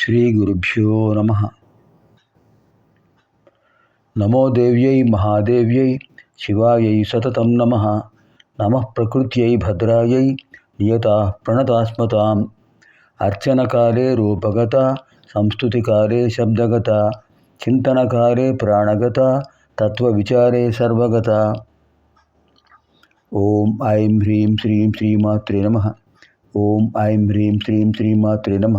శ్రీగురుభ్యో నమ నమో దేవ్యై మహాదేవ్యై శివాయై సతతం నమ నమ ప్రకృత్యై భద్రాయై నియత ప్రణతాస్మతాం అర్చనకాలే రూపగత సంస్తుతికాలే శబ్దగత చింతనకాలే ప్రాణగత తత్వవిచారే సర్వగత ఓం ఐం హ్రీం శ్రీం శ్రీమాత్రే నమ ఓం ఐం హ్రీం శ్రీం శ్రీమాత్రే నమ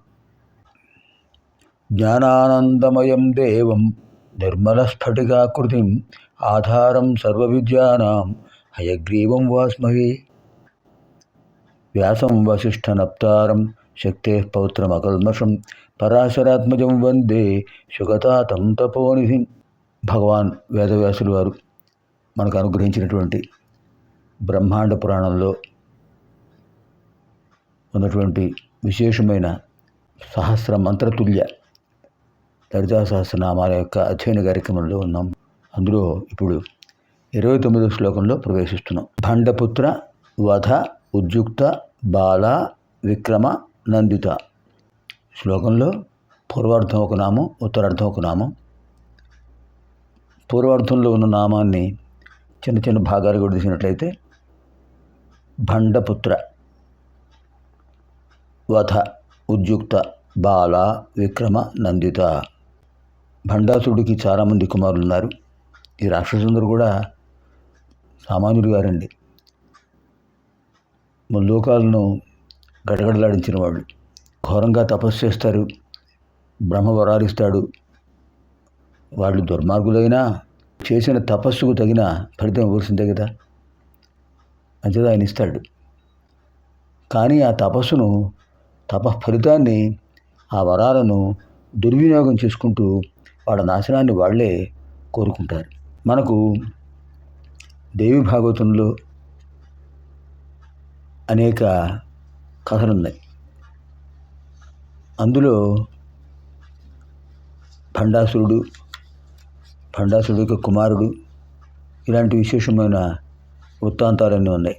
జ్ఞానానందమయం దేవం నిర్మలస్ఫటికాకృతిం ఆధారం సర్వవిద్యానాం హయగ్రీవం వాస్మహే. వ్యాసం వసిష్ఠనప్తారం శక్తే పౌత్రమకల్మషం పరాశరాత్మజం వందే సుగతాతం తపోనిధి. భగవాన్ వేదవ్యాసులు వారు మనకు అనుగ్రహించినటువంటి బ్రహ్మాండ పురాణంలో ఉన్నటువంటి విశేషమైన సహస్ర మంత్రతుల్య లలితా సహస్రనామాల యొక్క అధ్యయన కార్యక్రమంలో ఉన్నాం. అందులో ఇప్పుడు ఇరవై తొమ్మిదో శ్లోకంలో ప్రవేశిస్తున్నాం. భండపుత్ర వధ ఉద్యుక్త బాల విక్రమ నందిత. శ్లోకంలో పూర్వార్థం ఒక నామం ఉత్తరార్థం ఒక నామం. పూర్వార్థంలో ఉన్న నామాన్ని చిన్న చిన్న భాగాలు కూడా తీసినట్లయితే భండపుత్ర వధ ఉద్యుక్త బాల విక్రమ నందిత. భండాసురుడికి చాలామంది కుమారులు ఉన్నారు ఈ రాక్షసుందరు కూడా సామాన్యుడు గారండి. లోకాలను గడగడలాడించిన వాళ్ళు. ఘోరంగా తపస్సు చేస్తారు. బ్రహ్మ వరాలిస్తాడు. వాళ్ళు దుర్మార్గులైనా చేసిన తపస్సుకు తగిన ఫలితం ఇవ్వాల్సిందే కదా. అంచేది ఆయన ఇస్తాడు. కానీ ఆ తపస్సును తప ఫలితాన్ని ఆ వరాలను దుర్వినియోగం చేసుకుంటూ వాళ్ళ నాశనాన్ని వాళ్ళే కోరుకుంటారు. మనకు దేవి భాగవతంలో అనేక కథలు ఉన్నాయి అందులో భండాసురుడు భండాసురుడు యొక్క కుమారుడు ఇలాంటి విశేషమైన వృత్తాంతాలన్నీ ఉన్నాయి.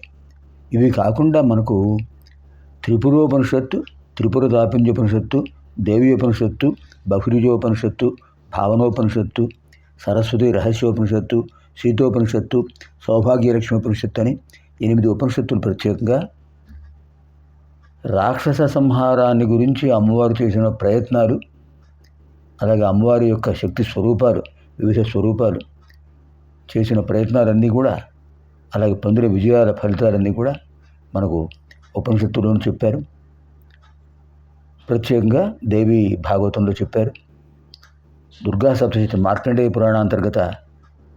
ఇవి కాకుండా మనకు త్రిపురోపనిషత్తు త్రిపుర దాపింజోపనిషత్తు దేవీయోపనిషత్తు బహురిజోపనిషత్తు భావనోపనిషత్తు సరస్వతి రహస్యోపనిషత్తు సీతోపనిషత్తు సౌభాగ్యలక్ష్మి ఉపనిషత్తు అని ఎనిమిది ఉపనిషత్తులు ప్రత్యేకంగా రాక్షస సంహారాన్ని గురించి అమ్మవారు చేసిన ప్రయత్నాలు అలాగే అమ్మవారి యొక్క శక్తి స్వరూపాలు వివిధ స్వరూపాలు చేసిన ప్రయత్నాలన్నీ కూడా అలాగే పొందిన విజయాల ఫలితాలన్నీ కూడా మనకు ఉపనిషత్తులను చెప్పారు. ప్రత్యేకంగా దేవి భాగవతంలో చెప్పారు. దుర్గా సప్తశతి మార్కండేయ పురాణాంతర్గత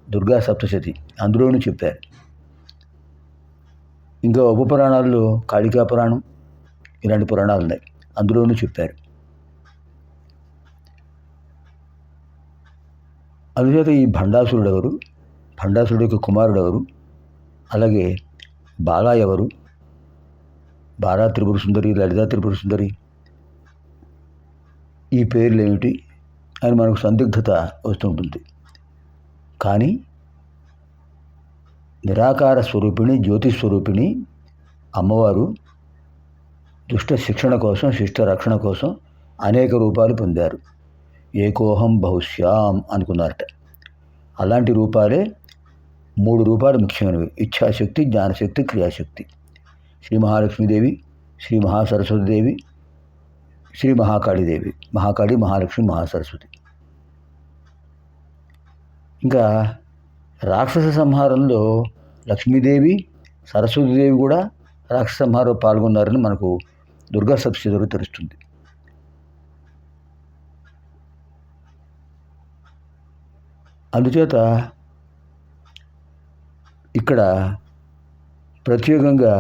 దుర్గా సప్తశతి అందులోనూ చెప్పారు. ఇంకా ఉప పురాణాల్లో కాళికా పురాణం ఇలాంటి పురాణాలు ఉన్నాయి అందులోనూ చెప్పారు. అందుచేత ఈ భండాసురుడు ఎవరు భండాసురుడు యొక్క కుమారుడు ఎవరు అలాగే బాలా ఎవరు? బాలా త్రిపుర సుందరి లలితా త్రిపుర సుందరి ఈ పేర్లు ఏమిటి అని మనకు సందిగ్ధత వస్తుంటుంది కానీ నిరాకార స్వరూపిణి జ్యోతి స్వరూపిణి అమ్మవారు దుష్ట శిక్షణ కోసం శిష్ట రక్షణ కోసం అనేక రూపాలు పొందారు. ఏకోహం బహుశ్యాం అనుకున్నారట. అలాంటి రూపాలే మూడు రూపాలు ముఖ్యమైనవి. ఇచ్ఛాశక్తి జ్ఞానశక్తి క్రియాశక్తి. శ్రీ మహాలక్ష్మీదేవి శ్రీ మహాసరస్వతిదేవి శ్రీ మహాకాళీదేవి. మహాకాళి మహాలక్ష్మి మహాసరస్వతి. ఇంకా రాక్షస సంహారంలో లక్ష్మీదేవి సరస్వతీదేవి కూడా రాక్షస సంహారంలో పాల్గొన్నారని మనకు దుర్గా సప్తశతిలో తెలుస్తుంది. అందుచేత ఇక్కడ ప్రత్యేకంగా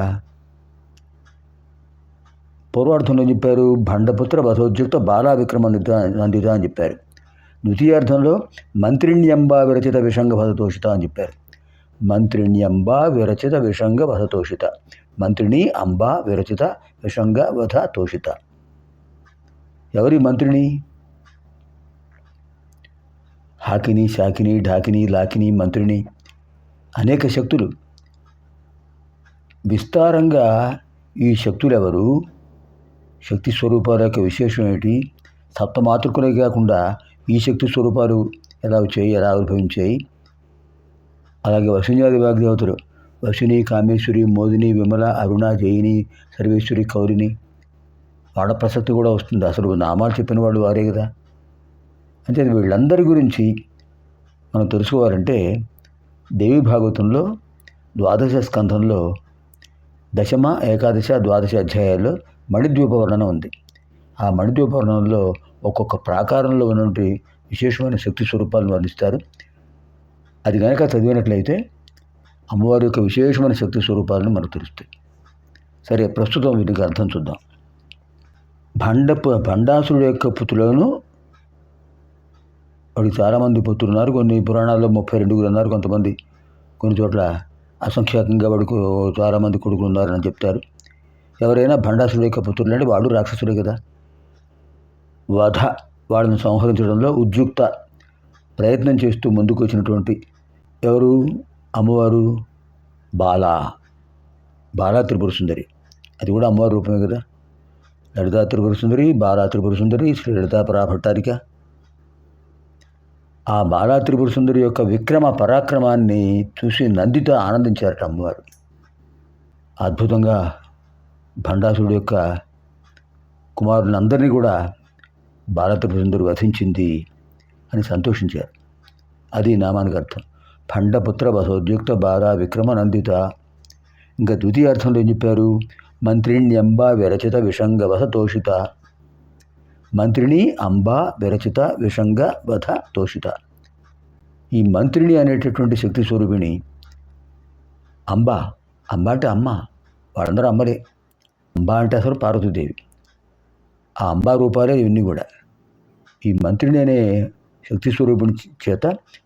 పూర్వార్థంలో చెప్పారు భండపుత్ర వధోద్యుక్త బాలా విక్రమ నందిత నందిత అని చెప్పారు. ద్వితీయార్థంలో మంత్రిణ్యంబ విరచిత విషంగ భదతోషిత అని చెప్పారు. మంత్రిణ్యంబా విరచిత విషంగ వధతోషిత మంత్రిని అంబా విరచిత విషంగ వధ తోషిత ఎవరి మంత్రిని హాకిని శాకిని ఢాకిని లాకిని మంత్రిని అనేక శక్తులు. విస్తారంగా ఈ శక్తులు ఎవరు శక్తి స్వరూపాల యొక్క విశేషం ఏమిటి? సప్తమాతృకులే కాకుండా ఈ శక్తి స్వరూపాలు ఎలా వచ్చాయి ఎలా ఉద్భవించాయి? అలాగే వసుంజాది వాగ్దేవతలు వసుని కామేశ్వరి మోదిని విమల అరుణ జయిని సర్వేశ్వరి కౌరిని వాళ్ళ ప్రసక్తి కూడా వస్తుంది. అసలు నామాలు చెప్పిన వాళ్ళు వారే కదా. అంటే వీళ్ళందరి గురించి మనం తెలుసుకోవాలంటే దేవి భాగవతంలో ద్వాదశ స్కంధంలో దశమ ఏకాదశ ద్వాదశ అధ్యాయాల్లో మణిద్వీప వర్ణన ఉంది. ఆ మణిద్వీప వర్ణనలో ఒక్కొక్క ప్రాకారంలో ఉన్నటువంటి విశేషమైన శక్తి స్వరూపాలను వర్ణిస్తారు. అది కనుక చదివినట్లయితే అమ్మవారి యొక్క విశేషమైన శక్తి స్వరూపాలను మనకు తెలుస్తాయి. సరే ప్రస్తుతం వీటికి అర్థం చూద్దాం. భండ భండాసురుడు యొక్క పుత్రులను వాడికి చాలామంది పుత్రులు ఉన్నారు. కొన్ని పురాణాల్లో ముప్పై రెండుగురు ఉన్నారు. కొంతమంది కొన్ని చోట్ల అసంఖ్యాకంగా వాడికి చాలామంది కొడుకులు ఉన్నారని చెప్తారు. ఎవరైనా భండాసురుడు యొక్క పుత్రులు అంటే వాడు రాక్షసుడే కదా. వధ వాళ్ళని సంహరించడంలో ఉద్యుక్త ప్రయత్నం చేస్తూ ముందుకు వచ్చినటువంటి ఎవరు? అమ్మవారు బాల. బాలా త్రిపుర సుందరి. అది కూడా అమ్మవారి రూపమే కదా. లలితా త్రిపుర సుందరి బాలా త్రిపుర సుందరి శ్రీ లలితా పరాభట్టారిక. ఆ బాలా త్రిపుర సుందరి యొక్క విక్రమ పరాక్రమాన్ని చూసి నందితో ఆనందించారట అమ్మవారు. అద్భుతంగా భండాసురుడు యొక్క కుమారులందరినీ కూడా భారత త్రిపుర వసించింది వధించింది అని సంతోషించారు. అది నామానికి అర్థం. పండపుత్ర వసోద్యుక్త బాధ విక్రమనందిత. ఇంకా ద్వితీయార్థంలో ఏం చెప్పారు? మంత్రిణ్యంబ విరచిత విషంగ వస తోషిత మంత్రిని అంబా విరచిత విషంగ వధ తోషిత ఈ మంత్రిని అనేటటువంటి శక్తి స్వరూపిణి అంబా. అంబ అంటే అమ్మ. వాళ్ళందరూ అమ్మలే. అంబ అంటే అసలు పార్వతీదేవి. ఆ అంబా రూపాలే ఇవన్నీ కూడా. ఈ మంత్రిని అనే శక్తి స్వరూపుని చేత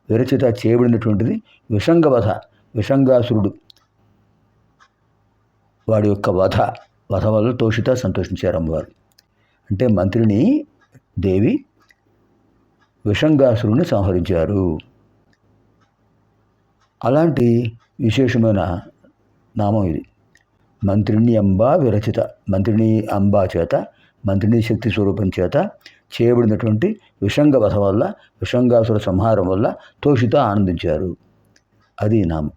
విరచిత చేయబడినటువంటిది విషంగ వధ విషంగాసురుడు. వాడి యొక్క వధ వధ వల్ల తోషిత సంతోషించారు అమ్మవారు. అంటే మంత్రిని దేవి విషంగాసురుని సంహరించారు. అలాంటి విశేషమైన నామం ఇది. మంత్రిని అంబా విరచిత మంత్రిని అంబా చేత మంత్రిని శక్తి స్వరూపం చేత చేయబడినటువంటి విషంగ వధ వల్ల విషంగాసుర సంహారం వల్ల తోషిత ఆనందించారు. అది నామం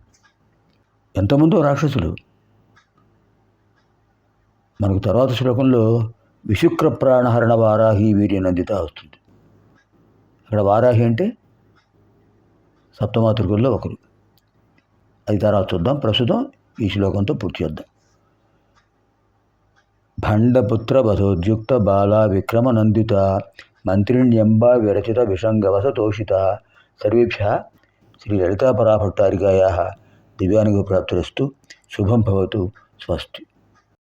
ఎంతమందో రాక్షసులు. మనకు తర్వాత శ్లోకంలో విశుక్ర ప్రాణహరణ వారాహి వీరి నందిత వస్తుంది. అక్కడ వారాహి అంటే సప్తమాతృకుల్లో ఒకరు. అది తర్వాత చూద్దాం. ప్రస్తుతం ఈ శ్లోకంతో పూర్తి చేద్దాం. భండపుత్రవధోద్యుక్త బాలా విక్రమనందిత మంత్రిణ్యంబ విరచిత విషంగవసతోషిత సర్వేభ్య శ్రీ లలితాపరాభట్టారికాయా దివ్యానుగు ప్రాప్తిరస్తు. శుభం భవతు. స్వస్తి.